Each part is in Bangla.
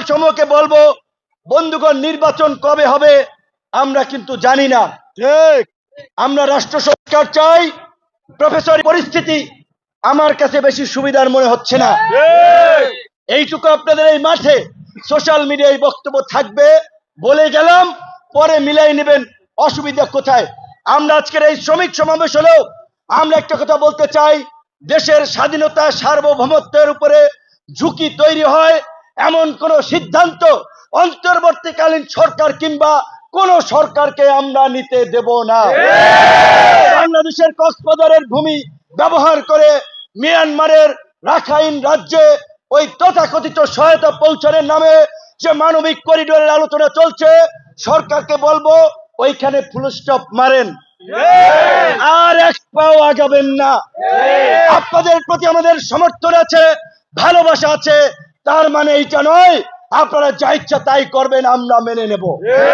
সমূহকে বলব বন্ধুগণ নির্বাচন কবে হবে আমরা কিন্তু জানি না। ঠিক। আমরা রাষ্ট্র সংস্কার চাই প্রফেসর পরিস্থিতি আমার কাছে বেশি সুবিধার মনে হচ্ছে না। এইটুকু আপনাদের এই মাঠে সোশ্যাল মিডিয়ায় বক্তব্য থাকবে বলে গেলাম পরে মিলাই নেবেন অসুবিধা কোথায়? আমরা আজকের এই শ্রমিক সমাবেশ হলেও আমরা একটা কথা বলতে চাই দেশের স্বাধীনতা সার্বভৌমত্বের উপরে ঝুঁকি তৈরি হয় এমন কোন সিদ্ধান্ত অন্তর্বর্তীকালীন সরকার কিংবা কোন সরকারকে আমরা নিতে দেব না। বাংলাদেশের কক্সবাজারের ভূমি ব্যবহার করে মিয়ানমারের রাখাইন রাজ্যে ওই তথাকথিত সহায়তা পৌঁছানোর নামে যে মানবিক করিডোরের আলোচনা চলছে, সরকারকে বলব ওইখানে ফুল স্টপ মারেন। আর এক পাও আগাবেন না। আপনাদের প্রতি আমাদের সমর্থন আছে, ভালোবাসা আছে তার মানে এইটা নয় আপনারা যা ইচ্ছা তাই করবেন আমরা মেনে নেব।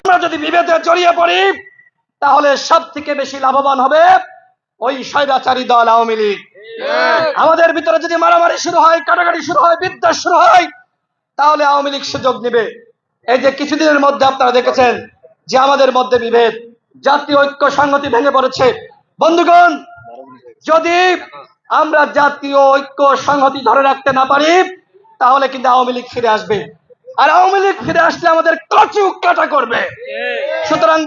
আমরা যদি বিভেদে জড়িয়ে পড়ি তাহলে সব থেকে বেশি লাভবান হবে ওই স্বৈরাচারী দল আওয়ামী লীগ। আমাদের ভিতরে যদি মারামারি শুরু হয় কাটাকাটি শুরু হয় বিদ্বেষ শুরু হয় তাহলে আওয়ামী লীগ সুযোগ নেবে। এই যে কিছুদিনের মধ্যে আপনারা দেখেছেন যে আমাদের মধ্যে বিভেদ জাতীয় ঐক্য সংহতি ভেঙে পড়েছে। বন্ধুগণ যদি আমরা জাতীয় ঐক্য সংহতি ধরে রাখতে না পারি তাহলে কিন্তু আওয়ামী লীগ ফিরে আসবে। আর আওয়ামী লীগ ফিরে আসলে আমাদের কচু কাটা করবে। সুতরাং